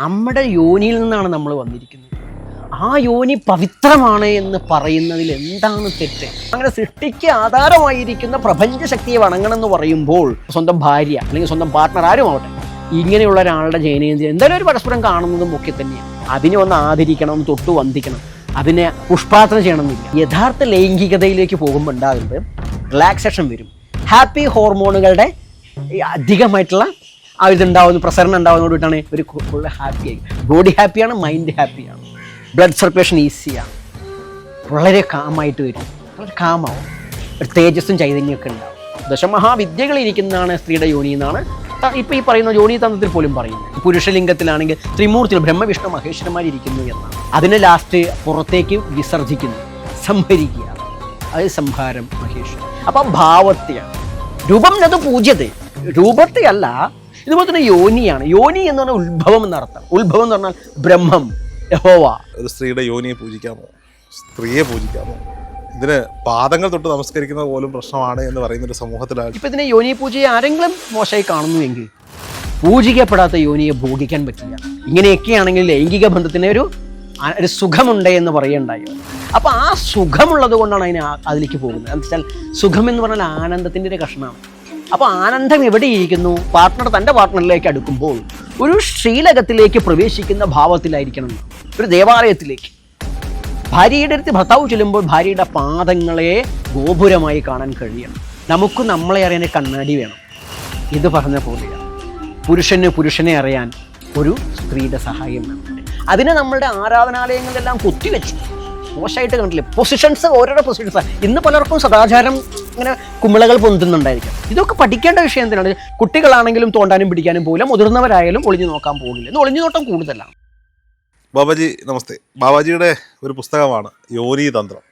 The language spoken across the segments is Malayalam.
നമ്മുടെ യോനിയിൽ നിന്നാണ് നമ്മൾ വന്നിരിക്കുന്നത്. ആ യോനി പവിത്രമാണ് എന്ന് പറയുന്നതിൽ എന്താണ് തെറ്റ്? അങ്ങനെ സൃഷ്ടിക്ക് ആധാരമായിരിക്കുന്ന പ്രപഞ്ച ശക്തിയെ വണങ്ങണമെന്ന് പറയുമ്പോൾ സ്വന്തം ഭാര്യ അല്ലെങ്കിൽ സ്വന്തം പാർട്ട്ണർ ആരും ആവട്ടെ ഇങ്ങനെയുള്ള ഒരാളുടെ ജനനേന്ദ്രിയം എന്തായാലും ഒരു പരസ്പരം കാണുന്നതും ഒക്കെ തന്നെയാണ്. അതിനെ ഒന്ന് ആദരിക്കണം തൊട്ട് വന്ദിക്കണം അതിനെ പുഷ്പാർച്ചന ചെയ്യണമെന്നില്ല. യഥാർത്ഥ ലൈംഗികതയിലേക്ക് പോകുമ്പോൾ ഉണ്ടാകുന്നത് റിലാക്സേഷൻ വരും. ഹാപ്പി ഹോർമോണുകളുടെ അധികമായിട്ടുള്ള ആ ഇതുണ്ടാവുന്നു പ്രസരണം ഉണ്ടാവുന്നതോടുകൂടിയിട്ടാണ് ഒരു ഫുൾ ഹാപ്പി ആയി. ബോഡി ഹാപ്പിയാണ് മൈൻഡ് ഹാപ്പിയാണ് ബ്ലഡ് സർക്കുലേഷൻ ഈസിയാണ് വളരെ കാമായിട്ട് വരും. വളരെ കാമാവും ഒരു തേജസ്സും ചൈതന്യമൊക്കെ ഉണ്ടാവും. ദശമഹാവിദ്യകൾ ഇരിക്കുന്നതാണ് സ്ത്രീയുടെ യോനി എന്നാണ് ഇപ്പം ഈ പറയുന്ന യോനി തന്ത്രത്തിൽ പോലും പറയുന്നത്. പുരുഷലിംഗത്തിലാണെങ്കിൽ ത്രിമൂർത്തികൾ ബ്രഹ്മവിഷ്ണു മഹേശ്വരന്മാർ ഇരിക്കുന്നു എന്നാണ്. അതിനെ ലാസ്റ്റ് പുറത്തേക്ക് വിസർജിക്കുന്നു. സംഭരിക്കുക അത് സംഹാരം മഹേശ്വരൻ അപ്പം ഭാവത്തെയാണ്. രൂപം അത് പൂജ്യത രൂപത്തെ അല്ല ഇതുപോലെ തന്നെ യോനിയാണ്. യോനി എന്ന് പറഞ്ഞാൽ ഉത്ഭവം എന്നർത്ഥം ഉത്ഭവം എന്ന് പറഞ്ഞാൽ ബ്രഹ്മം യഹോവ. ഒരു സ്ത്രീയുടെ യോനിയെ പൂജിക്കാമോ? സ്ത്രീയെ പൂജിക്കാമോ? ഇതിന് പാദങ്ങൾ തൊട്ട് നമസ്കരിക്കുന്നത് പോലും പ്രശ്നമാണ് എന്ന് പറയുന്ന ഒരു സമൂഹത്തിലാണ് ഇപ്പൊ ഇതിനെ യോനി പൂജയെ ആരെങ്കിലും മോശമായി കാണുന്നുവെങ്കിൽ പൂജിക്കപ്പെടാത്ത യോനിയെ ഭോഗിക്കാൻ പറ്റില്ല. ഇങ്ങനെയൊക്കെയാണെങ്കിൽ ലൈംഗിക ബന്ധത്തിന് ഒരു ഒരു സുഖമുണ്ട് എന്ന് പറയണ്ടായി. അപ്പൊ ആ സുഖമുള്ളത് കൊണ്ടാണ് അതിന് അതിലേക്ക് പോകുന്നത്. എന്ന് വെച്ചാൽ സുഖം എന്ന് പറഞ്ഞാൽ ആനന്ദത്തിന്റെ ഒരു കഷ്ണമാണ്. അപ്പൊ ആനന്ദം എവിടെയിരിക്കുന്നു? പാർട്ട്ണർ തന്റെ പാർട്ട്ണറിലേക്ക് അടുക്കുമ്പോൾ ഒരു ശ്രീലകത്തിലേക്ക് പ്രവേശിക്കുന്ന ഭാവത്തിലായിരിക്കണം ഒരു ദേവാലയത്തിലേക്ക്. ഭാര്യയുടെ അടുത്ത് ഭർത്താവ് ചെല്ലുമ്പോൾ ഭാര്യയുടെ പാദങ്ങളെ ഗോപുരമായി കാണാൻ കഴിയണം. നമുക്ക് നമ്മളെ അറിയാൻ കണ്ണാടി വേണം. ഇത് പറഞ്ഞ പോലെയാണ് പുരുഷന് പുരുഷനെ അറിയാൻ ഒരു സ്ത്രീയുടെ സഹായം വേണം. അതിനെ നമ്മളുടെ ആരാധനാലയങ്ങളിലെല്ലാം കുത്തിവെച്ചു. മോശമായിട്ട് കണ്ടില്ലേ? പൊസിഷൻസ് ഓരോരോ പൊസിഷൻസ് ഇന്ന് പലർക്കും സദാചാരം ഇങ്ങനെ കുമിളകൾ പൊന്തുന്നുണ്ടായിരിക്കും. ഇതൊക്കെ പഠിക്കേണ്ട വിഷയം എന്തിനാണ് കുട്ടികളാണെങ്കിലും തോണ്ടാനും പിടിക്കാനും പോകില്ല മുതിർന്നവരായാലും ഒളിഞ്ഞു നോക്കാൻ പോകില്ല ഇന്ന് ഒളിഞ്ഞു നോട്ടം കൂടുതലാണ് ബാബാജി നമസ്തേ. ബാബാജിയുടെ ഒരു പുസ്തകമാണ് യോനി തന്ത്രം.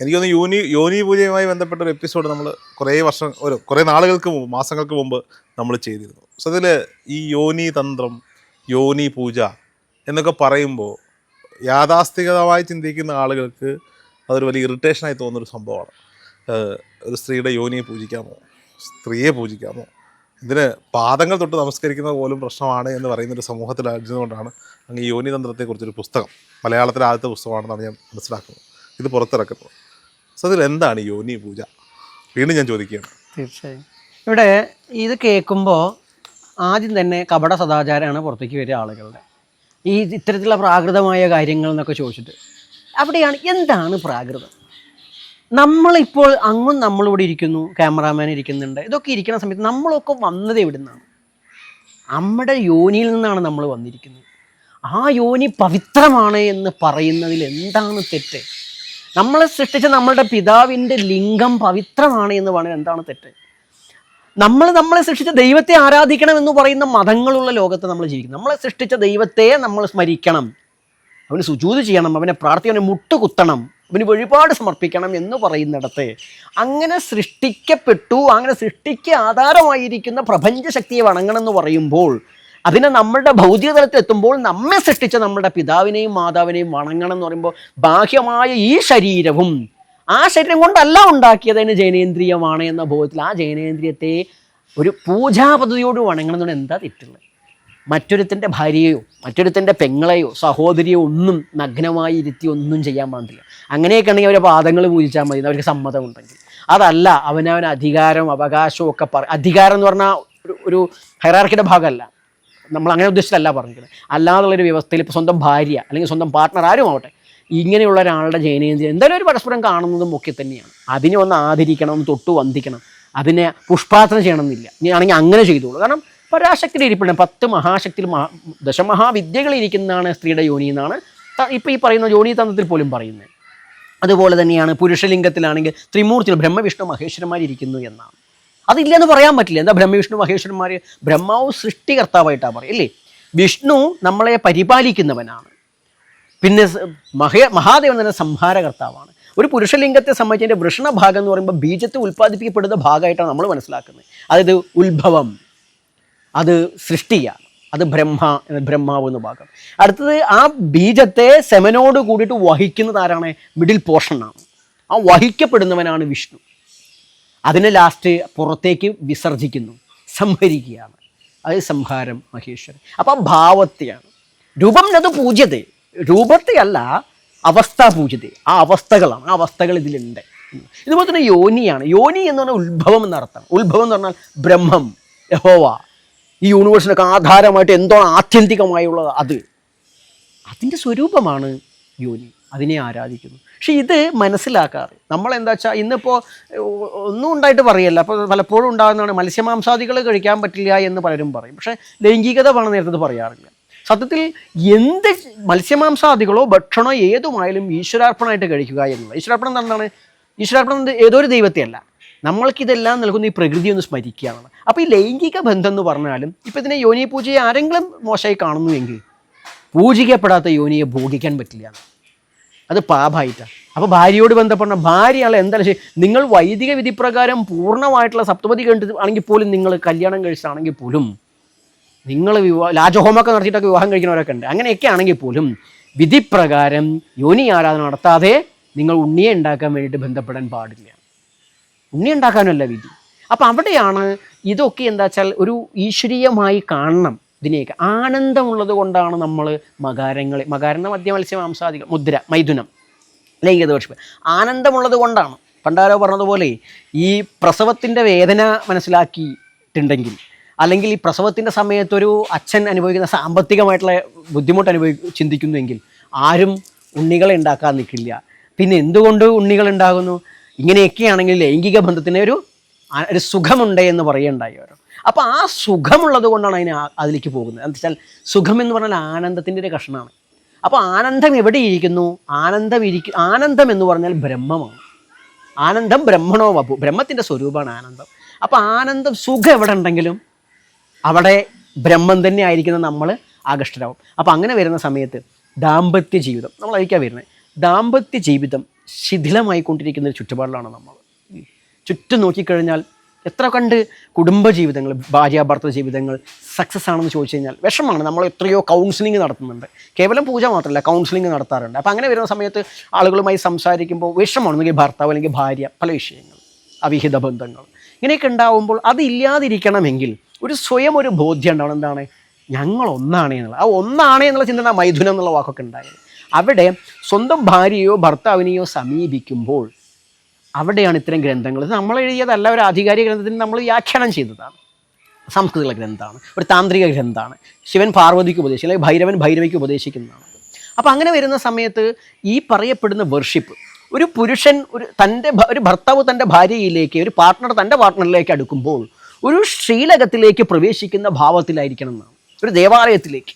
എനിക്ക് തോന്നുന്നു യോനി യോനി പൂജയുമായി ബന്ധപ്പെട്ട ഒരു എപ്പിസോഡ് നമ്മൾ കുറേ വർഷം ഒരു കുറേ നാളുകൾക്ക് മുമ്പ് മാസങ്ങൾക്ക് മുമ്പ് നമ്മൾ ചെയ്തിരുന്നു. സോ അതിൽ ഈ യോനി തന്ത്രം യോനി പൂജ എന്നൊക്കെ പറയുമ്പോൾ യാഥാസ്ഥികമായി ചിന്തിക്കുന്ന ആളുകൾക്ക് അതൊരു വലിയ ഇറിറ്റേഷനായി തോന്നുന്നൊരു സംഭവമാണ്. ഒരു സ്ത്രീയുടെ യോനിയെ പൂജിക്കാമോ? സ്ത്രീയെ പൂജിക്കാമോ? ഇതിന് പാദങ്ങൾ തൊട്ട് നമസ്കരിക്കുന്നത് പോലും പ്രശ്നമാണ് എന്ന് പറയുന്ന ഒരു സമൂഹത്തിലായിരുന്നുകൊണ്ടാണ് അങ്ങ് യോനി തന്ത്രത്തെക്കുറിച്ചൊരു പുസ്തകം മലയാളത്തിലെ ആദ്യത്തെ പുസ്തകമാണെന്നാണ് ഞാൻ മനസ്സിലാക്കുന്നത്. ഇത് പുറത്തിറക്കുന്നത്. സോ അതിൽ എന്താണ് യോനി പൂജ? വീണ്ടും ഞാൻ ചോദിക്കുകയാണ്. തീർച്ചയായും. ഇവിടെ ഇത് കേൾക്കുമ്പോൾ ആദ്യം തന്നെ കപട സദാചാരമാണ് പുറത്തേക്ക് വരിക ആളുകളുടെ. ഈ ഇത്തരത്തിലുള്ള പ്രാകൃതമായ കാര്യങ്ങൾ എന്നൊക്കെ ചോദിച്ചിട്ട്. അവിടെയാണ് എന്താണ് പ്രാകൃതം? നമ്മളിപ്പോൾ അങ്ങും നമ്മളിവിടെ ഇരിക്കുന്നു ക്യാമറാമാൻ ഇരിക്കുന്നുണ്ട് ഇതൊക്കെ ഇരിക്കുന്ന സമയത്ത് നമ്മളൊക്കെ വന്നത് എവിടെ നിന്നാണ് നമ്മുടെ യോനിയിൽ നിന്നാണ് നമ്മൾ വന്നിരിക്കുന്നത്. ആ യോനി പവിത്രമാണ് എന്ന് പറയുന്നതിൽ എന്താണ് തെറ്റ്? നമ്മളെ സൃഷ്ടിച്ച നമ്മളുടെ പിതാവിന്റെ ലിംഗം പവിത്രമാണ് എന്ന് പറയുന്നത് എന്താണ് തെറ്റ്? നമ്മൾ നമ്മളെ സൃഷ്ടിച്ച ദൈവത്തെ ആരാധിക്കണം എന്ന് പറയുന്ന മതങ്ങളുള്ള ലോകത്ത് നമ്മൾ ജീവിക്കും നമ്മളെ സൃഷ്ടിച്ച ദൈവത്തെ നമ്മൾ സ്മരിക്കണം. അവന് സുജൂത് ചെയ്യണം. അവനെ പ്രാർത്ഥി അവനെ മുട്ടുകുത്തണം. അവന് വഴിപാട് സമർപ്പിക്കണം എന്ന് പറയുന്നിടത്ത് അങ്ങനെ സൃഷ്ടിക്കപ്പെട്ടു അങ്ങനെ സൃഷ്ടിക്ക് ആധാരമായിരിക്കുന്ന പ്രപഞ്ച ശക്തിയെ വണങ്ങണം എന്ന് പറയുമ്പോൾ അതിനെ നമ്മളുടെ ഭൗതിക തലത്തിൽ എത്തുമ്പോൾ നമ്മെ സൃഷ്ടിച്ച നമ്മുടെ പിതാവിനെയും മാതാവിനെയും വണങ്ങണം എന്ന് പറയുമ്പോൾ ബാഹ്യമായ ഈ ശരീരവും ആ ശരീരം കൊണ്ടല്ല ഉണ്ടാക്കിയത് അതിന് ജനേന്ദ്രിയമാണ് എന്ന ബോധത്തിൽ ആ ജനേന്ദ്രിയത്തെ ഒരു പൂജാ പദ്ധതിയോട് വണങ്ങണം എന്താ തെറ്റുള്ളത്? മറ്റൊരുത്തിന്റെ ഭാര്യയോ മറ്റൊരുത്തിന്റെ പെങ്ങളെയോ സഹോദരിയോ ഒന്നും നഗ്നമായി ഇരുത്തി ഒന്നും ചെയ്യാൻ പാടില്ല. അങ്ങനെയൊക്കെ ആണെങ്കിൽ അവരെ പാദങ്ങൾ പൂജിച്ചാൽ മതി അവർക്ക് സമ്മതം ഉണ്ടെങ്കിൽ. അതല്ല അവനവൻ അധികാരം അവകാശവും ഒക്കെ പറ അധികാരം എന്ന് പറഞ്ഞാൽ ഒരു ഒരു ഹൈറാർക്കിയുടെ ഭാഗമല്ല. നമ്മൾ അങ്ങനെ ഉദ്ദേശിച്ചല്ല പറഞ്ഞത് അല്ലാതുള്ളൊരു വ്യവസ്ഥയിൽ ഇപ്പോൾ സ്വന്തം ഭാര്യ അല്ലെങ്കിൽ സ്വന്തം പാർട്ട്ണർ ആരും ആവട്ടെ. ഇങ്ങനെയുള്ള ഒരാളുടെ ജനനേന്ദ്രിയം എന്തായാലും ഒരു പരസ്പരം കാണുന്നതും ഒക്കെ തന്നെയാണ്. അതിനെ ഒന്ന് ആദരിക്കണം തൊട്ടു വന്ദിക്കണം. അതിനെ പുഷ്പാർത്ഥന ചെയ്യണമെന്നില്ല. എന്നില്ല ആണെങ്കിൽ അങ്ങനെ ചെയ്തോളൂ. കാരണം പരാശക്തിയിൽ ഇരിപ്പിടണം പത്ത് മഹാശക്തിയിൽ മഹാ ദശമഹാവിദ്യകൾ ഇരിക്കുന്നതാണ് സ്ത്രീയുടെ യോനി എന്നാണ് ഇപ്പോൾ ഈ പറയുന്ന യോനി തന്ത്രത്തിൽ പോലും പറയുന്നത്. അതുപോലെ തന്നെയാണ് പുരുഷലിംഗത്തിലാണെങ്കിൽ ത്രിമൂർത്തികൾ ബ്രഹ്മവിഷ്ണു മഹേശ്വരന്മാർ ഇരിക്കുന്നു എന്നാണ്. അതില്ലെന്ന് പറയാൻ പറ്റില്ല. എന്താ ബ്രഹ്മവിഷ്ണു മഹേശ്വരന്മാർ ബ്രഹ്മാവ് സൃഷ്ടികർത്താവായിട്ടാണ് പറയുക അല്ലേ? വിഷ്ണു നമ്മളെ പരിപാലിക്കുന്നവനാണ്. പിന്നെ മഹേ മഹാദേവൻ തന്നെ സംഹാരകർത്താവാണ്. ഒരു പുരുഷലിംഗത്തെ സംബന്ധിച്ച് അതിന്റെ വൃഷണഭാഗം എന്ന് പറയുമ്പോൾ ബീജത്തെ ഉൽപ്പാദിപ്പിക്കപ്പെടുന്ന ഭാഗമായിട്ടാണ് നമ്മൾ മനസ്സിലാക്കുന്നത്. അതായത് ഉത്ഭവം അത് സൃഷ്ടിയാണ് അത് ബ്രഹ്മ ബ്രഹ്മാവ് എന്ന ഭാഗം. അടുത്തത് ആ ബീജത്തെ സെമനോട് കൂടിയിട്ട് വഹിക്കുന്നത് ആരാണ്? മിഡിൽ പോർഷനാണ്. ആ വഹിക്കപ്പെടുന്നവനാണ് വിഷ്ണു. അതിനെ ലാസ്റ്റ് പുറത്തേക്ക് വിസർജിക്കുന്നു സംഹരിക്കുകയാണ്. അത് സംഹാരം മഹേശ്വരൻ. അപ്പം ഭാവത്തെയാണ്. രൂപം അത് പൂജ്യത. രൂപത്തെയല്ല അവസ്ഥ പൂജ്യത ആ അവസ്ഥകളാണ് ആ അവസ്ഥകൾ ഇതിലുണ്ട്. ഇതുപോലെ തന്നെ യോനിയാണ്. യോനി എന്ന് പറഞ്ഞാൽ ഉത്ഭവം എന്നർത്ഥം ഉത്ഭവം എന്ന് പറഞ്ഞാൽ ബ്രഹ്മം യഹോവ. ഈ യൂണിവേഴ്സിനൊക്കെ ആധാരമായിട്ട് എന്തോ ആത്യന്തികമായുള്ളത്? അത്. അതിന്റെ സ്വരൂപമാണ് യോനി. അതിനെ ആരാധിക്കുന്നു. പക്ഷെ ഇത് മനസ്സിലാക്കാറ്. നമ്മൾ എന്താ വെച്ചാൽ ഇന്നിപ്പോൾ ഒന്നും ഉണ്ടായിട്ട് പറയല്ല. അപ്പോൾ പലപ്പോഴും ഉണ്ടാകുന്നതാണ് മത്സ്യമാംസാദികൾ കഴിക്കാൻ പറ്റില്ല എന്ന് പലരും പറയും. പക്ഷേ ലൈംഗികത വേണം നേരത്തെ പറയാറില്ല. സത്യത്തിൽ എന്ത് മത്സ്യമാംസാദികളോ ഭക്ഷണോ ഏതുമായാലും ഈശ്വരാർപ്പണമായിട്ട് കഴിക്കുക എന്നുള്ളത് ഈശ്വരാർപ്പണം എന്താണ്? ഈശ്വരാർപ്പണം ഏതോ ഒരു ദൈവത്തെയല്ല. നമ്മൾക്കിതെല്ലാം നൽകുന്ന ഈ പ്രകൃതി ഒന്ന് സ്മരിക്കുകയാണ്. അപ്പോൾ ഈ ലൈംഗിക ബന്ധം എന്ന് പറഞ്ഞാലും ഇപ്പം ഇതിനെ യോനി പൂജയെ ആരെങ്കിലും മോശമായി കാണുന്നുവെങ്കിൽ പൂജിക്കപ്പെടാത്ത യോനിയെ ഭോഗിക്കാൻ പറ്റില്ല. അത് പാപമായിട്ടാണ് അപ്പോൾ ഭാര്യയോട് ബന്ധപ്പെട്ട ഭാര്യയാൾ എന്തായാലും ശരി? നിങ്ങൾ വൈദിക വിധിപ്രകാരം പൂർണമായിട്ടുള്ള സപ്തപതി കണ്ടിട്ട് ആണെങ്കിൽ പോലും നിങ്ങൾ കല്യാണം കഴിച്ചാണെങ്കിൽ പോലും നിങ്ങൾ വിവാഹ രാജഹോമൊക്കെ നടത്തിയിട്ടൊക്കെ വിവാഹം കഴിക്കുന്നവരൊക്കെ ഉണ്ട്. അങ്ങനെയൊക്കെ ആണെങ്കിൽ പോലും വിധിപ്രകാരം യോനി ആരാധന നടത്താതെ നിങ്ങൾ ഉണ്ണിയെ ഉണ്ടാക്കാൻ വേണ്ടിയിട്ട് ബന്ധപ്പെടാൻ പാടില്ല. ഉണ്ണി ഉണ്ടാക്കാനല്ല വിധി. അപ്പം അവിടെയാണ് ഇതൊക്കെ എന്താ വെച്ചാൽ ഒരു ഈശ്വരീയമായി കാണണം ഇതിനെയൊക്കെ. ആനന്ദമുള്ളത് കൊണ്ടാണ് നമ്മൾ മകാരങ്ങളെ മകാരന്റെ മദ്യ മത്സ്യ മുദ്ര മൈഥുനം ലൈംഗിക ദോഷം ആനന്ദമുള്ളത് കൊണ്ടാണ്. പണ്ടാരോ പറഞ്ഞതുപോലെ ഈ പ്രസവത്തിന്റെ വേദന മനസ്സിലാക്കിയിട്ടുണ്ടെങ്കിൽ അല്ലെങ്കിൽ ഈ പ്രസവത്തിന്റെ സമയത്തൊരു അച്ഛൻ അനുഭവിക്കുന്ന സാമ്പത്തികമായിട്ടുള്ള ബുദ്ധിമുട്ട് അനുഭവി ചിന്തിക്കുന്നുവെങ്കിൽ ആരും ഉണ്ണികളെ ഉണ്ടാക്കാൻ നിൽക്കില്ല. പിന്നെ എന്തുകൊണ്ട് ഉണ്ണികൾ ഉണ്ടാകുന്നു? ഇങ്ങനെയൊക്കെയാണെങ്കിൽ ലൈംഗിക ബന്ധത്തിന് ഒരു ഒരു സുഖമുണ്ട് എന്ന് പറയുണ്ടായി ഓരോ അപ്പോൾ ആ സുഖമുള്ളത് കൊണ്ടാണ് അതിന് അതിലേക്ക് പോകുന്നത്. എന്താ വെച്ചാൽ സുഖം എന്ന് പറഞ്ഞാൽ ആനന്ദത്തിന്റെ ഒരു കഷ്ണമാണ്. അപ്പോൾ ആനന്ദം എവിടെ ഇരിക്കുന്നു? ആനന്ദം ഇരിക്കും ആനന്ദം എന്ന് പറഞ്ഞാൽ ബ്രഹ്മമാണ്. ആനന്ദം ബ്രഹ്മണോ വപു ബ്രഹ്മത്തിന്റെ സ്വരൂപമാണ് ആനന്ദം. അപ്പോൾ ആനന്ദം സുഖം എവിടെ ഉണ്ടെങ്കിലും അവിടെ ബ്രഹ്മം തന്നെ ആയിരിക്കുന്ന നമ്മൾ ആകർഷ്ടരാകും അപ്പോൾ അങ്ങനെ വരുന്ന സമയത്ത് ദാമ്പത്യ ജീവിതം നമ്മൾ അയക്കാൻ വരുന്നത് ദാമ്പത്യ ജീവിതം ശിഥിലമായിക്കൊണ്ടിരിക്കുന്ന ഒരു ചുറ്റുപാടിലാണ് നമ്മൾ. ചുറ്റും നോക്കിക്കഴിഞ്ഞാൽ എത്ര കണ്ട് കുടുംബ ജീവിതങ്ങൾ ഭാര്യ ഭർത്തൃ ജീവിതങ്ങൾ സക്സസ് ആണെന്ന് ചോദിച്ചു കഴിഞ്ഞാൽ വിഷമാണ് നമ്മൾ എത്രയോ കൗൺസിലിംഗ് നടത്തുന്നുണ്ട്. കേവലം പൂജ മാത്രമല്ല കൗൺസിലിംഗ് നടത്താറുണ്ട്. അപ്പോൾ അങ്ങനെ വരുന്ന സമയത്ത് ആളുകളുമായി സംസാരിക്കുമ്പോൾ വിഷമാണ് അല്ലെങ്കിൽ ഭർത്താവ് അല്ലെങ്കിൽ ഭാര്യ പല വിഷയങ്ങൾ അവിഹിത ബന്ധങ്ങൾ. ഇങ്ങനെയൊക്കെ ഉണ്ടാവുമ്പോൾ അത് ഇല്ലാതിരിക്കണമെങ്കിൽ ഒരു സ്വയം ഒരു ബോധ്യം ഉണ്ടാവണം. എന്താണ്? ഞങ്ങൾ ഒന്നാണ് എന്നുള്ളത് ആ ഒന്നാണ് എന്നുള്ള ചിന്ത മൈഥുനം എന്നുള്ള വാക്കൊക്കെ ഉണ്ടായത്. അവിടെ സ്വന്തം ഭാര്യയോ ഭർത്താവിനെയോ സമീപിക്കുമ്പോൾ അവിടെയാണ് ഇത്തരം ഗ്രന്ഥങ്ങൾ. ഇത് നമ്മൾ എഴുതിയതല്ല ഒരു ആധികാരിക ഗ്രന്ഥത്തിന് നമ്മൾ വ്യാഖ്യാനം ചെയ്തതാണ്. സംസ്കൃത ഗ്രന്ഥമാണ്. ഒരു താന്ത്രിക ഗ്രന്ഥമാണ്. ശിവൻ പാർവതിക്ക് ഉപദേശിക്കും അല്ലെങ്കിൽ ഭൈരവൻ ഭൈരവിക്ക് ഉപദേശിക്കുന്നതാണ്. അപ്പോൾ അങ്ങനെ വരുന്ന സമയത്ത് ഈ പറയപ്പെടുന്ന വർഷിപ്പ് ഒരു പുരുഷൻ ഒരു തന്റെ ഒരു ഭർത്താവ് തന്റെ ഭാര്യയിലേക്ക് ഒരു പാർട്ട്ണർ തന്റെ പാർട്ട്ണറിലേക്ക് അടുക്കുമ്പോൾ ഒരു ശ്രീലകത്തിലേക്ക് പ്രവേശിക്കുന്ന ഭാവത്തിലായിരിക്കണം എന്നാണ് ഒരു ദേവാലയത്തിലേക്ക്.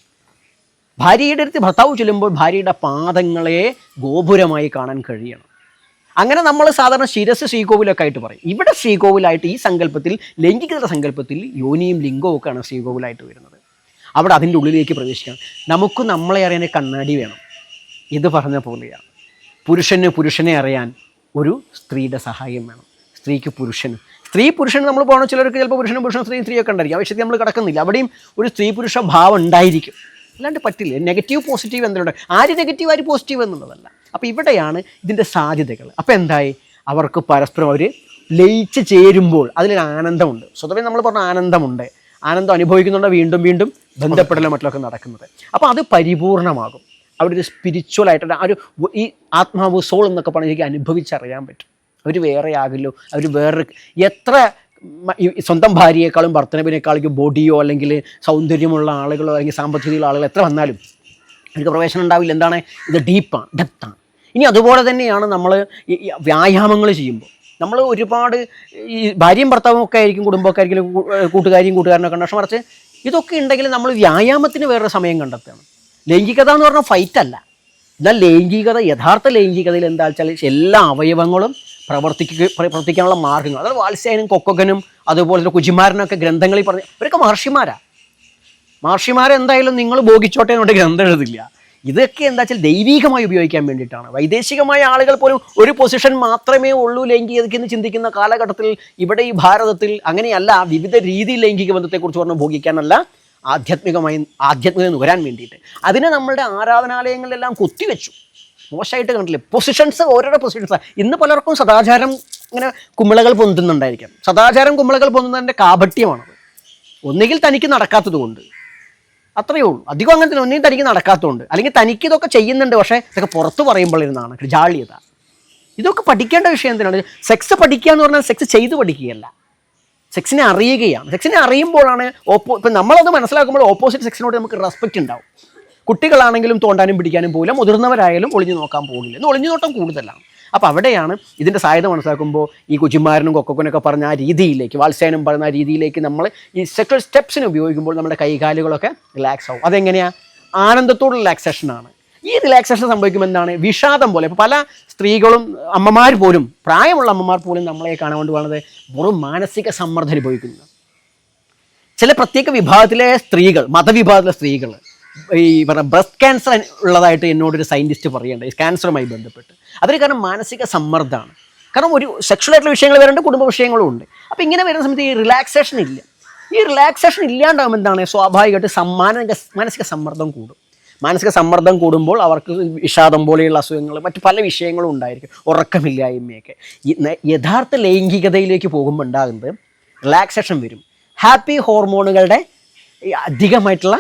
ഭാര്യയുടെ അടുത്ത് ഭർത്താവ് ചെല്ലുമ്പോൾ ഭാര്യയുടെ പാദങ്ങളെ ഗോപുരമായി കാണാൻ കഴിയണം. അങ്ങനെ നമ്മൾ സാധാരണ ശിരസ് ശ്രീകോവിലൊക്കെ ആയിട്ട് പറയും. ഇവിടെ ശ്രീകോവിലായിട്ട് ഈ സങ്കല്പത്തിൽ ലൈംഗികതയുടെ സങ്കല്പത്തിൽ യോനിയും ലിംഗവും ഒക്കെയാണ് ശ്രീകോവിലായിട്ട് വരുന്നത്. അവിടെ അതിന്റെ ഉള്ളിലേക്ക് പ്രവേശിക്കണം. നമുക്ക് നമ്മളെ അറിയാൻ കണ്ണാടി വേണം. ഇത് പറഞ്ഞ പോലെയാണ്. പുരുഷന് പുരുഷനെ അറിയാൻ ഒരു സ്ത്രീയുടെ സഹായം വേണം. സ്ത്രീക്ക് പുരുഷന് സ്ത്രീ പുരുഷൻ നമ്മൾ പോകണം ചിലർക്ക് ചിലപ്പോൾ പുരുഷനും പുരുഷനും സ്ത്രീയും സ്ത്രീയൊക്കെ ഉണ്ടായിരിക്കും. ആ വിഷയത്തിൽ നമ്മൾ കിടക്കുന്നില്ല. അവിടെയും ഒരു സ്ത്രീ പുരുഷ ഭാവം ഉണ്ടായിരിക്കും. അല്ലാണ്ട് പറ്റില്ല. നെഗറ്റീവ് പോസിറ്റീവ് എന്തുണ്ട് ആര് നെഗറ്റീവ് ആര് പോസിറ്റീവ് എന്നുള്ളതല്ല. അപ്പോൾ ഇവിടെയാണ് ഇതിന്റെ സാധ്യതകൾ. അപ്പോൾ എന്തായി? അവർക്ക് പരസ്പരം അവർ ലയിച്ച് ചേരുമ്പോൾ അതിലൊരു ആനന്ദമുണ്ട്. സ്വതവേ നമ്മൾ പറഞ്ഞ ആനന്ദമുണ്ട്. ആനന്ദം അനുഭവിക്കുന്നുണ്ട്. വീണ്ടും വീണ്ടും ബന്ധപ്പെടലും മറ്റുമൊക്കെ നടക്കുന്നത്. അപ്പോൾ അത് പരിപൂർണമാകും. അവിടെ ഒരു സ്പിരിച്വൽ ആയിട്ട് ആ ഒരു ഈ ആത്മാവ് സോൾ എന്നൊക്കെ പറഞ്ഞാൽ എനിക്ക് അനുഭവിച്ചറിയാൻ പറ്റും. അവർ വേറെ ആകില്ലോ അവർ വേറെ എത്ര സ്വന്തം ഭാര്യയെക്കാളും ഭർത്തനവിനേക്കാളും ബോഡിയോ അല്ലെങ്കിൽ സൗന്ദര്യമുള്ള ആളുകളോ അല്ലെങ്കിൽ സാമ്പത്തികമുള്ള ആളുകൾ എത്ര വന്നാലും അവർക്ക് പ്രവേശനം ഉണ്ടാവില്ല. എന്താണ്? ഇത് ഡീപ്പാണ് ഡെപ്താണ് ഇനി അതുപോലെ തന്നെയാണ് നമ്മൾ വ്യായാമങ്ങൾ ചെയ്യുമ്പോൾ. നമ്മൾ ഒരുപാട് ഈ ഭാര്യയും ഭർത്താവും ഒക്കെ ആയിരിക്കും കുടുംബമൊക്കെ ആയിരിക്കും കൂട്ടുകാരിയും കൂട്ടുകാരനൊക്കെ ഉണ്ട് പക്ഷെ മറിച്ച് ഇതൊക്കെ ഉണ്ടെങ്കിൽ നമ്മൾ വ്യായാമത്തിന് വേറെ സമയം കണ്ടെത്തണം. ലൈംഗികത എന്ന് പറഞ്ഞാൽ ഫൈറ്റല്ല എന്നാൽ ലൈംഗികത യഥാർത്ഥ ലൈംഗികതയിൽ എന്താ വെച്ചാൽ എല്ലാ അവയവങ്ങളും പ്രവർത്തിക്കുക പ്രവർത്തിക്കാനുള്ള മാർഗങ്ങൾ. അതായത് വാത്സ്യായനും കൊക്കൊക്കനും അതുപോലെ തന്നെ കുജിമാരനൊക്കെ ഗ്രന്ഥങ്ങളിൽ പറഞ്ഞ ഇവരൊക്കെ മഹർഷിമാരാ. മഹർഷിമാരെന്തായാലും നിങ്ങൾ ഭോഗിച്ചോട്ടെ എന്നോട് ഗ്രന്ഥം എഴുതില്ല. ഇതൊക്കെ എന്താ വെച്ചാൽ ദൈവികമായി ഉപയോഗിക്കാൻ വേണ്ടിയിട്ടാണ്. വൈദേശികമായ ആളുകൾ പോലും ഒരു പൊസിഷൻ മാത്രമേ ഉള്ളൂ ലൈംഗികതയ്ക്ക് എന്ന് ചിന്തിക്കുന്ന കാലഘട്ടത്തിൽ ഇവിടെ ഈ ഭാരതത്തിൽ അങ്ങനെയല്ല വിവിധ രീതി ലൈംഗിക ബന്ധത്തെക്കുറിച്ച് പറഞ്ഞ് ഭോഗിക്കാനല്ല ആധ്യാത്മികമായി ആധ്യാത്മികത വരാൻ വേണ്ടിയിട്ട്. അതിനെ നമ്മളുടെ ആരാധനാലയങ്ങളിലെല്ലാം കുത്തിവെച്ചു. മോശമായിട്ട് കണ്ടില്ലേ പൊസിഷൻസ് ഓരോരോ പൊസിഷൻസ് ഇന്ന് പലർക്കും സദാചാരം ഇങ്ങനെ കുമ്മിളകൾ പൊന്തുന്നുണ്ടായിരിക്കാം. സദാചാരം കുമ്മിളകൾ പൊന്തുന്നതിന്റെ കാപട്യമാണത് ഒന്നുകിൽ തനിക്ക് നടക്കാത്തത് കൊണ്ട്. അത്രയേ ഉള്ളൂ. അധികം അങ്ങനെ തന്നെ ഒന്നും തനിക്ക് നടക്കാത്തതുകൊണ്ട് അല്ലെങ്കിൽ തനിക്ക് ഇതൊക്കെ ചെയ്യുന്നുണ്ട് പക്ഷേ ഇതൊക്കെ പുറത്ത് പറയുമ്പോഴിരുന്നാണ് ജാളിയത ജാള്യത. ഇതൊക്കെ പഠിക്കേണ്ട വിഷയം എന്തിനാണ്? സെക്സ് പഠിക്കുക എന്ന് പറഞ്ഞാൽ സെക്സ് ചെയ്ത് പഠിക്കുകയല്ല. സെക്സിനെ അറിയുകയാണ്. സെക്സിനെ അറിയുമ്പോഴാണ് ഓപ്പോ ഇപ്പം നമ്മളത് മനസ്സിലാക്കുമ്പോൾ ഓപ്പോസിറ്റ് സെക്സിനോട് നമുക്ക് റെസ്പെക്റ്റ് ഉണ്ടാവും. കുട്ടികളാണെങ്കിലും തോണ്ടാനും പിടിക്കാനും പോകില്ല മുതിർന്നവരായാലും ഒളിഞ്ഞു നോക്കാൻ പോകില്ല. ഇന്ന് ഒളിഞ്ഞു നോട്ടം കൂടുതലാണ്. അപ്പോൾ അവിടെയാണ് ഇതിന്റെ സാധ്യത മനസ്സിലാക്കുമ്പോൾ ഈ കുജിമാരനും കൊക്കോക്കനൊക്കെ പറഞ്ഞ ആ രീതിയിലേക്ക് വാത്സ്യാനും പറഞ്ഞ ആ രീതിയിലേക്ക് നമ്മൾ ഈ സെക്കൽ സ്റ്റെപ്സിന് ഉപയോഗിക്കുമ്പോൾ നമ്മുടെ കൈകാലുകളൊക്കെ റിലാക്സ് ആവും. അതെങ്ങനെയാണ് ആനന്ദത്തോടുള്ള റിലാക്സേഷനാണ് ഈ റിലാക്സേഷൻ സംഭവിക്കുമ്പോൾ എന്താണ്? വിഷാദം പോലെ. ഇപ്പോൾ പല സ്ത്രീകളും അമ്മമാർ പോലും പ്രായമുള്ള അമ്മമാർ പോലും നമ്മളെ കാണാൻ കൊണ്ട് പോകുന്നത് വെറും മാനസിക സമ്മർദ്ദം അനുഭവിക്കുന്നത് ചില പ്രത്യേക വിഭാഗത്തിലെ സ്ത്രീകൾ മതവിഭാഗത്തിലെ സ്ത്രീകൾ ഈ പറഞ്ഞ ബ്രസ്റ്റ് ക്യാൻസർ ഉള്ളതായിട്ട് എന്നോടൊരു സയന്റിസ്റ്റ് പറയേണ്ടത് ഈ ക്യാൻസറുമായി ബന്ധപ്പെട്ട്. അതിന് കാരണം മാനസിക സമ്മർദ്ദമാണ്. കാരണം ഒരു സെക്ഷൽ ആയിട്ടുള്ള വിഷയങ്ങൾ വരുന്നുണ്ട് കുടുംബ വിഷയങ്ങളും ഉണ്ട്. അപ്പോൾ ഇങ്ങനെ വരുന്ന സമയത്ത് ഈ റിലാക്സേഷൻ ഇല്ല. ഈ റിലാക്സേഷൻ ഇല്ലാണ്ടാകുമ്പോൾ എന്താണ്? സ്വാഭാവികമായിട്ട് സമ്മാനിക മാനസിക സമ്മർദ്ദം കൂടും. മാനസിക സമ്മർദ്ദം കൂടുമ്പോൾ അവർക്ക് വിഷാദം പോലെയുള്ള അസുഖങ്ങൾ മറ്റ് പല വിഷയങ്ങളും ഉണ്ടായിരിക്കും. ഉറക്കമില്ലായ്മയൊക്കെ. യഥാർത്ഥ ലൈംഗികതയിലേക്ക് പോകുമ്പോൾ ഉണ്ടാകുന്നത് റിലാക്സേഷൻ വരും. ഹാപ്പി ഹോർമോണുകളുടെ അധികമായിട്ടുള്ള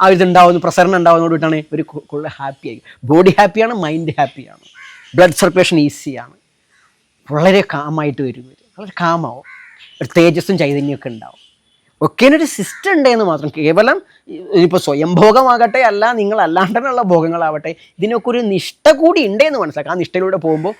ആ ഇതുണ്ടാവുന്ന പ്രസരണം ഉണ്ടാവുന്നതോടുകൂടിയിട്ടാണ് ഒരു കൂടുതൽ ഹാപ്പിയായി ബോഡി ഹാപ്പിയാണ് മൈൻഡ് ഹാപ്പിയാണ് ബ്ലഡ് സർക്കുലേഷൻ ഈസിയാണ് വളരെ കാമായിട്ട് വരും വളരെ കാമാവും ഒരു തേജസ്സും ചൈതന്യമൊക്കെ ഉണ്ടാവും. ഒക്കെ ഒരു സിസ്റ്റം ഉണ്ടെന്ന് മാത്രം. കേവലം ഇപ്പോൾ സ്വയം ഭോഗമാകട്ടെ അല്ല നിങ്ങൾ ഭോഗങ്ങളാവട്ടെ ഇതിനൊക്കെ ഒരു നിഷ്ഠ കൂടി ഉണ്ടെന്ന് മനസ്സിലാക്കാം. ആ നിഷ്ഠയിലൂടെ പോകുമ്പോൾ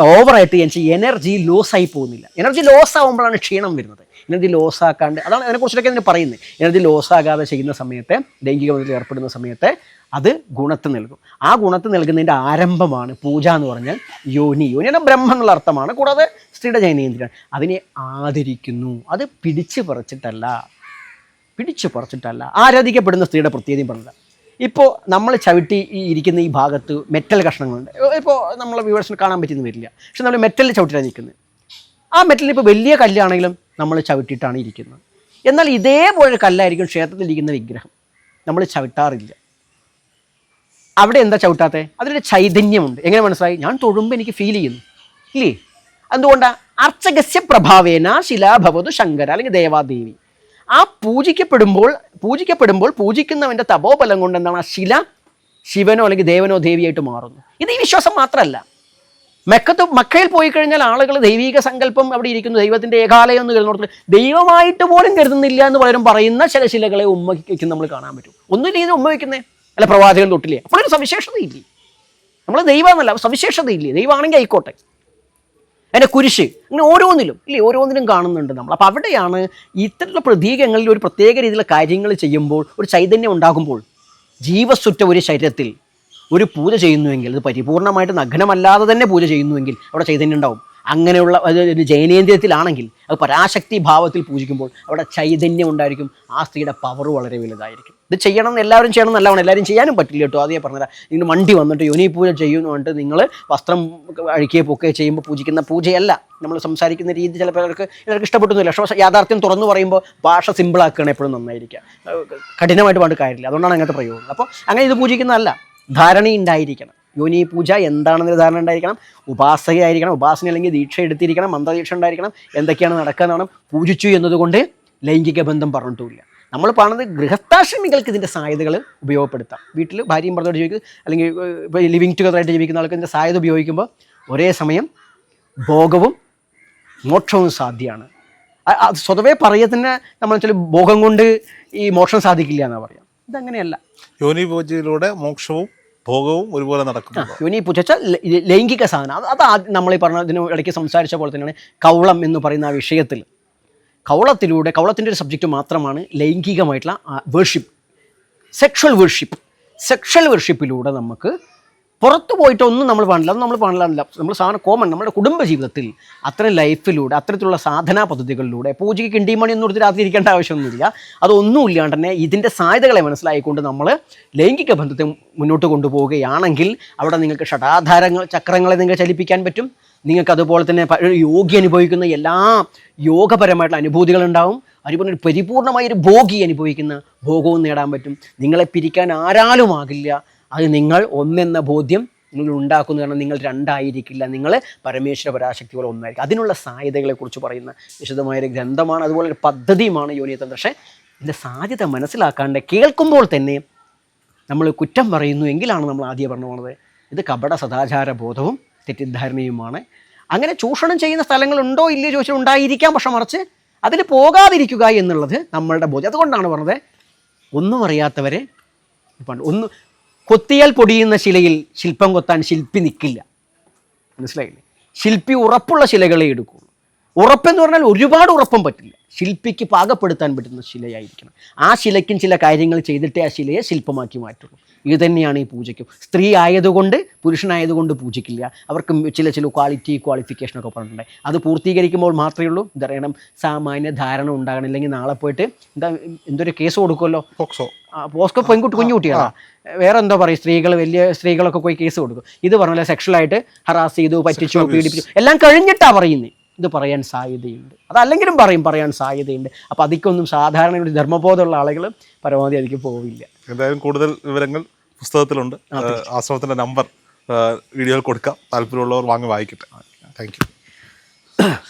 ഓവറായിട്ട് എനിക്ക് എനർജി ലോസ് ആയി പോകുന്നില്ല. എനർജി ലോസ് ആകുമ്പോഴാണ് ക്ഷീണം വരുന്നത്. എനർജി ലോസ് ആക്കാണ്ട് അതാണ് അതിനെക്കുറിച്ചൊക്കെ ഇതിന് പറയുന്നത്. എനർജി ലോസ് ആകാതെ ചെയ്യുന്ന സമയത്ത് ലൈംഗിക ബന്ധത്തിൽ ഏർപ്പെടുന്ന സമയത്ത് അത് ഗുണത്ത് നൽകും. ആ ഗുണത്ത് നൽകുന്നതിന്റെ ആരംഭമാണ് പൂജ എന്ന് പറഞ്ഞാൽ യോനി. യോനി എന്ന ബ്രഹ്മം എന്നുള്ള അർത്ഥമാണ്. കൂടാതെ സ്ത്രീയുടെ ജൈനേന്ദ്രൻ അതിനെ ആദരിക്കുന്നു. അത് പിടിച്ചു പറിച്ചിട്ടല്ല. പിടിച്ചു പറിച്ചിട്ടല്ല. ആരാധിക്കപ്പെടുന്ന സ്ത്രീയുടെ പ്രത്യേകതയും പറഞ്ഞത് ഇപ്പോൾ നമ്മൾ ചവിട്ടി ഇരിക്കുന്ന ഈ ഭാഗത്ത് മെറ്റൽ കഷ്ണങ്ങളുണ്ട്. ഇപ്പോൾ നമ്മൾ വ്യൂവേഴ്സിന് കാണാൻ പറ്റുന്ന വരില്ല. പക്ഷെ നമ്മൾ മെറ്റലിൽ ചവിട്ടിയാണ് നിൽക്കുന്നത്. ആ മെറ്റലിൽ ഇപ്പോൾ വലിയ കല്ലാണെങ്കിലും നമ്മൾ ചവിട്ടിയിട്ടാണ് ഇരിക്കുന്നത്. എന്നാൽ ഇതേപോലെ കല്ലായിരിക്കും ക്ഷേത്രത്തിൽ ഇരിക്കുന്ന വിഗ്രഹം. നമ്മൾ ചവിട്ടാറില്ല. അവിടെ എന്താ ചവിട്ടാത്തത് അതിലൊരു ചൈതന്യമുണ്ട്. എങ്ങനെ മനസ്സിലായി? ഞാൻ തൊഴുമ്പോൾ എനിക്ക് ഫീൽ ചെയ്യുന്നു. ഇല്ലേ? എന്തുകൊണ്ടാണ് അർച്ചകസ്യ പ്രഭാവേന ശിലാഭവതു ശങ്കര അല്ലെങ്കിൽ ദേവാദേവി. ആ പൂജിക്കപ്പെടുമ്പോൾ പൂജിക്കപ്പെടുമ്പോൾ പൂജിക്കുന്നവന്റെ തപോബലം കൊണ്ട് എന്താണ് ആ ശില ശിവനോ അല്ലെങ്കിൽ ദേവനോ ദേവിയായിട്ട് മാറുന്നു. ഇത് ഈ വിശ്വാസം മാത്രമല്ല. മെക്കത്ത് മക്കയിൽ പോയി കഴിഞ്ഞാൽ ആളുകൾ ദൈവിക സങ്കല്പം അവിടെ ഇരിക്കുന്നു. ദൈവത്തിന്റെ ഏകാലയം എന്ന് കരുതുന്നിടത്ത് ദൈവമായിട്ട് പോലും കരുതുന്നില്ല എന്ന് പലരും പറയുന്ന ചില ശിലകളെ ഉമ്മ നമ്മൾ കാണാൻ പറ്റും. ഒന്നുമില്ല ഇതിനെ ഉമ്മ വയ്ക്കുന്നേ അല്ല പ്രവാചകൻ തൊട്ടില്ലേ? അപ്പോഴൊരു സവിശേഷതയില്ലേ? നമ്മൾ ദൈവമെന്നല്ല സവിശേഷതയില്ലേ? ദൈവമാണെങ്കിൽ ആയിക്കോട്ടെ. അതിന്റെ കുരിശ്. അങ്ങനെ ഓരോന്നിലും. ഇല്ലേ ഓരോന്നിലും കാണുന്നുണ്ട് നമ്മൾ. അപ്പോൾ അവിടെയാണ് ഇത്തരത്തിലുള്ള പ്രതീകങ്ങളിൽ ഒരു പ്രത്യേക രീതിയിലുള്ള കാര്യങ്ങൾ ചെയ്യുമ്പോൾ ഒരു ചൈതന്യം ഉണ്ടാകുമ്പോൾ ജീവസുറ്റ ഒരു ശരീരത്തിൽ ഒരു പൂജ ചെയ്യുന്നുവെങ്കിൽ അത് പരിപൂർണമായിട്ട് നഗ്നമല്ലാതെ തന്നെ പൂജ ചെയ്യുന്നുവെങ്കിൽ അവിടെ ചൈതന്യം ഉണ്ടാവും. അങ്ങനെയുള്ള ജൈനേന്ദ്രിയത്തിലാണെങ്കിൽ അത് പരാശക്തി ഭാവത്തിൽ പൂജിക്കുമ്പോൾ അവിടെ ചൈതന്യം ഉണ്ടായിരിക്കും. ആ സ്ത്രീയുടെ പവർ വളരെ വലുതായിരിക്കും. ഇത് ചെയ്യണം എന്ന് എല്ലാവരും ചെയ്യണം എന്നല്ല എല്ലാവരും ചെയ്യാനും പറ്റില്ല കേട്ടോ. അതേ പറഞ്ഞുതരാം നിങ്ങൾ വണ്ടി വന്നിട്ട് യോനി പൂജ ചെയ്യുന്നു പറഞ്ഞിട്ട് നിങ്ങൾ വസ്ത്രം അഴിക്കുകയോ പൊക്കുകയോ ചെയ്യുമ്പോൾ പൂജിക്കുന്ന പൂജയല്ല. നമ്മൾ സംസാരിക്കുന്ന രീതി ചില പേർക്ക് എല്ലാവർക്കും ഇഷ്ടപ്പെട്ടുന്നില്ല. പക്ഷേ യാഥാർത്ഥ്യം തുറന്നു പറയുമ്പോൾ ഭാഷ സിമ്പിളാക്കുകയാണ് എപ്പോഴും നന്നായിരിക്കുക. കഠിനമായിട്ട് പണ്ട് കാര്യമില്ല. അതുകൊണ്ടാണ് അങ്ങനത്തെ പ്രയോഗം. അപ്പോൾ അങ്ങനെ ഇത് പൂജിക്കുന്നതല്ല. ധാരണ ഉണ്ടായിരിക്കണം. യോനി പൂജ എന്താണെന്നൊരു ധാരണ ഉണ്ടായിരിക്കണം. ഉപാസകയായിരിക്കണം ഉപാസന അല്ലെങ്കിൽ ദീക്ഷ എടുത്തിരിക്കണം മന്ത്രദീക്ഷ ഉണ്ടായിരിക്കണം എന്തൊക്കെയാണ് നടക്കുന്നതാണ് പൂജിച്ചു എന്നതുകൊണ്ട് ലൈംഗിക ബന്ധം പറഞ്ഞിട്ടുമില്ല. നമ്മൾ പറയുന്നത് ഗൃഹസ്ഥാശ്രമികൾക്ക് ഇതിന്റെ സാധ്യതകൾ ഉപയോഗപ്പെടുത്താം. വീട്ടിൽ ഭാര്യയും ഭർത്താവ് ജീവിക്കുക അല്ലെങ്കിൽ ഇപ്പോൾ ലിവിങ് ടുഗദറായിട്ട് ജീവിക്കുന്ന ആൾക്ക് ഇതിന്റെ സാധ്യത ഉപയോഗിക്കുമ്പോൾ ഒരേ സമയം ഭോഗവും മോക്ഷവും സാധ്യമാണ്. അത് സ്വതവേ പറയത്തന്നെ നമ്മൾ വെച്ചാൽ ഭോഗം കൊണ്ട് ഈ മോക്ഷം സാധിക്കില്ല എന്നാണ് പറയാം ഇതങ്ങനെയല്ല. യോനി പൂജയിലൂടെ മോക്ഷവും ഭോഗവും ഒരുപോലെ നടക്കും യോനി പൂജ ലൈംഗിക സാധനം. അത് അത് നമ്മൾ ഈ പറഞ്ഞ ഇതിന് ഇടയ്ക്ക് സംസാരിച്ച പോലെ തന്നെയാണ് കൗളം എന്ന് പറയുന്ന ആ വിഷയത്തിൽ. കൗളത്തിലൂടെ കൗളത്തിന്റെ ഒരു സബ്ജക്റ്റ് മാത്രമാണ് ലൈംഗികമായിട്ടുള്ള വേർഷിപ്പ് സെക്ഷൽ വേർഷിപ്പ് സെക്ഷൽ വേർഷിപ്പിലൂടെ നമുക്ക് പുറത്തു പോയിട്ടൊന്നും നമ്മൾ പാടില്ല അത് നമ്മൾ പാടില്ല നമ്മൾ സാധനം കോമൺ നമ്മുടെ കുടുംബ ജീവിതത്തിൽ അത്തരം ലൈഫിലൂടെ അത്തരത്തിലുള്ള സാധനാ പദ്ധതികളിലൂടെ പൂജയ്ക്ക് കിണ്ടിമണി ഒന്നും എടുത്ത് രാത്രി ഇരിക്കേണ്ട ആവശ്യമൊന്നുമില്ല. അതൊന്നും ഇല്ലാണ്ട് തന്നെ ഇതിന്റെ സാധ്യതകളെ മനസ്സിലായിക്കൊണ്ട് നമ്മൾ ലൈംഗിക ബന്ധത്തെ മുന്നോട്ട് കൊണ്ടുപോവുകയാണെങ്കിൽ അവിടെ നിങ്ങൾക്ക് ഷടാധാരങ്ങൾ ചക്രങ്ങളെ നിങ്ങൾക്ക് ചലിപ്പിക്കാൻ പറ്റും. നിങ്ങൾക്ക് അതുപോലെ തന്നെ യോഗി അനുഭവിക്കുന്ന എല്ലാ യോഗപരമായിട്ടുള്ള അനുഭൂതികൾ ഉണ്ടാവും. അതുപോലെ ഒരു പരിപൂർണമായ ഒരു ഭോഗി അനുഭവിക്കുന്ന ഭോഗവും നേടാൻ പറ്റും. നിങ്ങളെ പിരിക്കാൻ ആരാലുമാകില്ല. അത് നിങ്ങൾ ഒന്നെന്ന ബോധ്യം നിങ്ങൾ ഉണ്ടാക്കുന്നു കാരണം നിങ്ങൾ രണ്ടായിരിക്കില്ല. നിങ്ങൾ പരമേശ്വര പരാശക്തികൾ ഒന്നായിരിക്കും. അതിനുള്ള സാധ്യതകളെക്കുറിച്ച് പറയുന്ന വിശദമായ ഒരു ഗ്രന്ഥമാണ്. അതുപോലെ ഒരു പദ്ധതിയുമാണ് യോനിയത്തം പക്ഷേ ഇതിന്റെ സാധ്യത മനസ്സിലാക്കാണ്ട് കേൾക്കുമ്പോൾ തന്നെ നമ്മൾ കുറ്റം പറയുന്നു എങ്കിലാണ് നമ്മൾ ആദ്യം പറഞ്ഞു പോണത് ഇത് കപട സദാചാര ബോധവും തെറ്റിദ്ധാരണയുമാണ്. അങ്ങനെ ചൂഷണം ചെയ്യുന്ന സ്ഥലങ്ങളുണ്ടോ ഇല്ലയോ ചോദിച്ചാൽ ഉണ്ടായിരിക്കാം. പക്ഷെ മറിച്ച് അതിൽ പോകാതിരിക്കുക എന്നുള്ളത് നമ്മളുടെ ബോധ്യം. അതുകൊണ്ടാണ് പറഞ്ഞത് ഒന്നും അറിയാത്തവരെ പണ്ട് ഒന്ന് കൊത്തിയാൽ പൊടിയുന്ന ശിലയിൽ ശില്പം കൊത്താൻ ശില്പി നിൽക്കില്ല മനസ്സിലായില്ലേ? ശില്പി ഉറപ്പുള്ള ശിലകളെ എടുക്കുള്ളൂ ഉറപ്പെന്ന് പറഞ്ഞാൽ ഒരുപാട് ഉറപ്പം പറ്റില്ല. ശില്പിക്ക് പാകപ്പെടുത്താൻ പറ്റുന്ന ശിലയായിരിക്കണം. ആ ശിലയ്ക്കും ചില കാര്യങ്ങൾ ചെയ്തിട്ടേ ആ ശിലയെ ശില്പമാക്കി മാറ്റുള്ളൂ. ഇത് തന്നെയാണ് ഈ പൂജയ്ക്കും. സ്ത്രീ ആയതുകൊണ്ട് പുരുഷനായതുകൊണ്ട് പൂജിക്കില്ല അവർക്ക് ചില ചില ക്വാളിറ്റി ക്വാളിഫിക്കേഷൻ ഒക്കെ പറഞ്ഞിട്ടുണ്ട്. അത് പൂർത്തീകരിക്കുമ്പോൾ മാത്രമേ ഉള്ളൂ. എന്തറിയണം സാമാന്യ ധാരണ ഉണ്ടാകണം. ഇല്ലെങ്കിൽ നാളെ പോയിട്ട് എന്താ എന്തൊരു കേസ് കൊടുക്കുമല്ലോ? പോക്സോ. പോസ്കോ പെൺകുട്ടി കുഞ്ഞുകുട്ടിയാണ് വേറെ എന്തോ പറയും സ്ത്രീകൾ വലിയ സ്ത്രീകളൊക്കെ പോയി കേസ് കൊടുക്കും. ഇത് പറഞ്ഞ സെക്ഷലായിട്ട് ഹറാസ് ചെയ്തു പറ്റിച്ചു പീഡിപ്പിച്ചു. എല്ലാം കഴിഞ്ഞിട്ടാണ് പറയുന്നത് ഇത് പറയാൻ സാധ്യതയുണ്ട്. അതല്ലെങ്കിലും പറയും പറയാൻ സാധ്യതയുണ്ട്. അപ്പോൾ അതിക്കൊന്നും സാധാരണ ഒരു ധർമ്മബോധമുള്ള ആളുകൾ പരമാവധി അതിക്ക് പോവില്ല. എന്തായാലും കൂടുതൽ വിവരങ്ങൾ പുസ്തകത്തിലുണ്ട്. ആശ്രമത്തിന്റെ നമ്പർ വീഡിയോയിൽ കൊടുക്കാം. താല്പര്യമുള്ളവർ വാങ്ങി വായിക്കട്ടെ. Thank you.